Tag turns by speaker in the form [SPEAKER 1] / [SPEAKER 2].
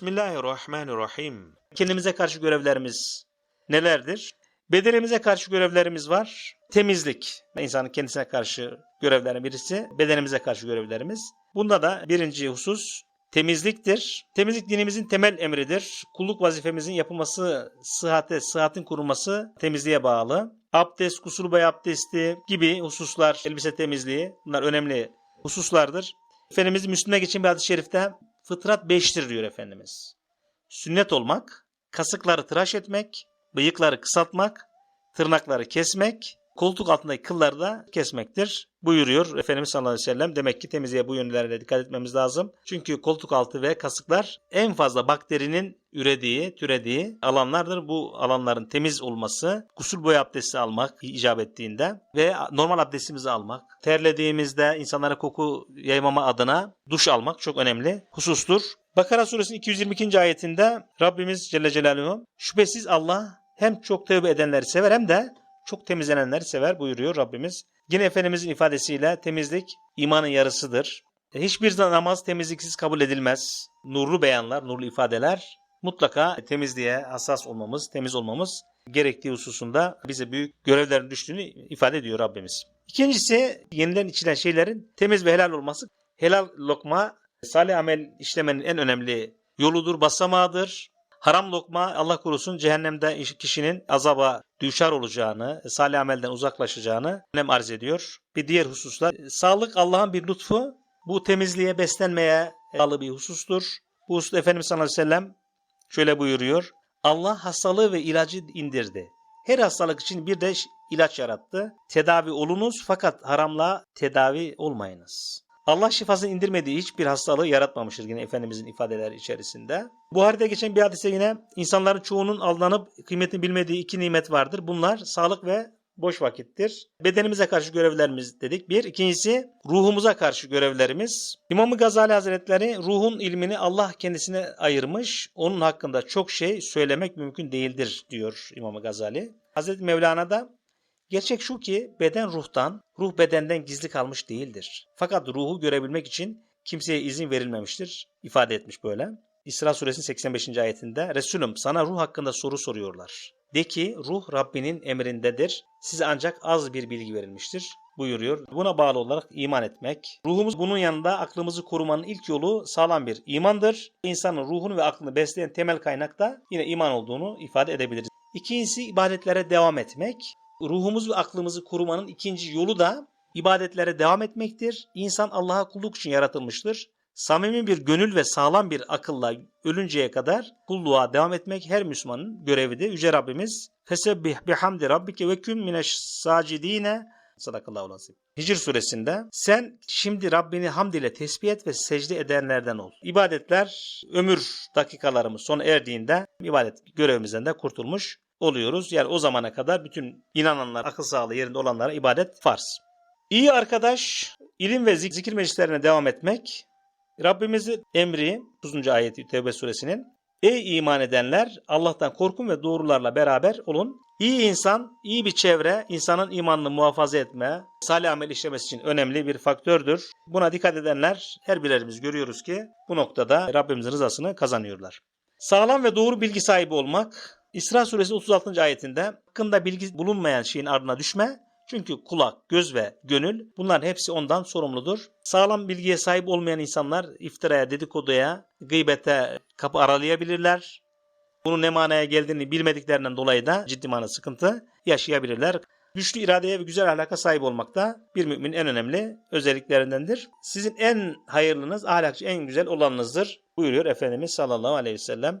[SPEAKER 1] Bismillahirrahmanirrahim. Kendimize karşı görevlerimiz nelerdir? Bedenimize karşı görevlerimiz var. Temizlik. İnsanın kendisine karşı görevlerin birisi. Bedenimize karşı görevlerimiz. Bunda da birinci husus temizliktir. Temizlik dinimizin temel emridir. Kulluk vazifemizin yapılması, sıhhate, sıhhatin korunması temizliğe bağlı. Abdest, kusul boy abdesti gibi hususlar, elbise temizliği bunlar önemli hususlardır. Efendimiz Müslüme geçen bir hadis-i şerifte fıtrat beştir diyor Efendimiz. Sünnet olmak, kasıkları tıraş etmek, bıyıkları kısaltmak, tırnakları kesmek, koltuk altındaki kılları da kesmektir buyuruyor Efendimiz sallallahu aleyhi ve sellem. Demek ki temizliğe bu yönlerine dikkat etmemiz lazım. Çünkü koltuk altı ve kasıklar en fazla bakterinin ürediği, türediği alanlardır. Bu alanların temiz olması, gusül boyu abdesti almak icap ettiğinde ve normal abdestimizi almak, terlediğimizde insanlara koku yaymama adına duş almak çok önemli husustur. Bakara suresinin 222. ayetinde Rabbimiz Celle Celaluhu şüphesiz Allah hem çok tövbe edenleri sever hem de çok temizlenenleri sever buyuruyor Rabbimiz. Yine Efendimizin ifadesiyle temizlik imanın yarısıdır. Hiçbir namaz temizliksiz kabul edilmez. Nurlu beyanlar, nurlu ifadeler mutlaka temizliğe hassas olmamız, temiz olmamız gerektiği hususunda bize büyük görevlerin düştüğünü ifade ediyor Rabbimiz. İkincisi yeniden içilen şeylerin temiz ve helal olması. Helal lokma salih amel işlemenin en önemli yoludur, basamağıdır. Haram lokma Allah korusun cehennemde kişinin azaba düşar olacağını, salih amelden uzaklaşacağını önem arz ediyor. Bir diğer hususlar sağlık Allah'ın bir lütfu. Bu temizliğe, beslenmeye bağlı bir husustur. Bu hususta Efendimiz sallallahu aleyhi ve sellem şöyle buyuruyor. Allah hastalığı ve ilacı indirdi. Her hastalık için bir de ilaç yarattı. Tedavi olunuz fakat haramla tedavi olmayınız. Allah şifasını indirmediği hiçbir hastalığı yaratmamıştır yine Efendimizin ifadeleri içerisinde. Buhari'de geçen bir hadise yine insanların çoğunun aldanıp kıymetini bilmediği iki nimet vardır. Bunlar sağlık ve boş vakittir. Bedenimize karşı görevlerimiz dedik. Bir. ikincisi ruhumuza karşı görevlerimiz. İmam-ı Gazali Hazretleri ruhun ilmini Allah kendisine ayırmış. Onun hakkında çok şey söylemek mümkün değildir diyor İmam-ı Gazali. Hazreti Mevlana da Gerçek şu ki beden ruhtan, ruh bedenden gizli kalmış değildir. Fakat ruhu görebilmek için kimseye izin verilmemiştir. ifade etmiş böyle. İsra suresinin 85. ayetinde Resulüm sana ruh hakkında soru soruyorlar. De ki ruh Rabbinin emrindedir. Size ancak az bir bilgi verilmiştir buyuruyor. Buna bağlı olarak iman etmek. Ruhumuz bunun yanında aklımızı korumanın ilk yolu sağlam bir imandır. İnsanın ruhunu ve aklını besleyen temel kaynak da yine iman olduğunu ifade edebiliriz. İkincisi ibadetlere devam etmek ruhumuz ve aklımızı korumanın ikinci yolu da ibadetlere devam etmektir. İnsan Allah'a kulluk için yaratılmıştır. Samimi bir gönül ve sağlam bir akılla ölünceye kadar kulluğa devam etmek her Müslümanın görevidir. Yüce Rabbimiz Fesebbih bihamdi rabbike ve küm mineş sacidine Sadakallahu lazim. Hicr suresinde sen şimdi Rabbini hamd ile tesbih et ve secde edenlerden ol. İbadetler ömür dakikalarımız sona erdiğinde ibadet görevimizden de kurtulmuş oluyoruz. Yani o zamana kadar bütün inananlar, akıl sağlığı yerinde olanlara ibadet farz. İyi arkadaş, ilim ve zikir meclislerine devam etmek, Rabbimizin emri 9. ayeti Tevbe suresinin Ey iman edenler Allah'tan korkun ve doğrularla beraber olun. İyi insan, iyi bir çevre insanın imanını muhafaza etme, salih amel işlemesi için önemli bir faktördür. Buna dikkat edenler her birerimiz görüyoruz ki bu noktada Rabbimizin rızasını kazanıyorlar. Sağlam ve doğru bilgi sahibi olmak, İsra suresi 36. ayetinde hakkında bilgi bulunmayan şeyin ardına düşme. Çünkü kulak, göz ve gönül bunların hepsi ondan sorumludur. Sağlam bilgiye sahip olmayan insanlar iftiraya, dedikoduya, gıybete kapı aralayabilirler. Bunun ne manaya geldiğini bilmediklerinden dolayı da ciddi manada sıkıntı yaşayabilirler. Güçlü iradeye ve güzel ahlaka sahip olmak da bir müminin en önemli özelliklerindendir. Sizin en hayırlınız, ahlakçı en güzel olanınızdır buyuruyor Efendimiz sallallahu aleyhi ve sellem.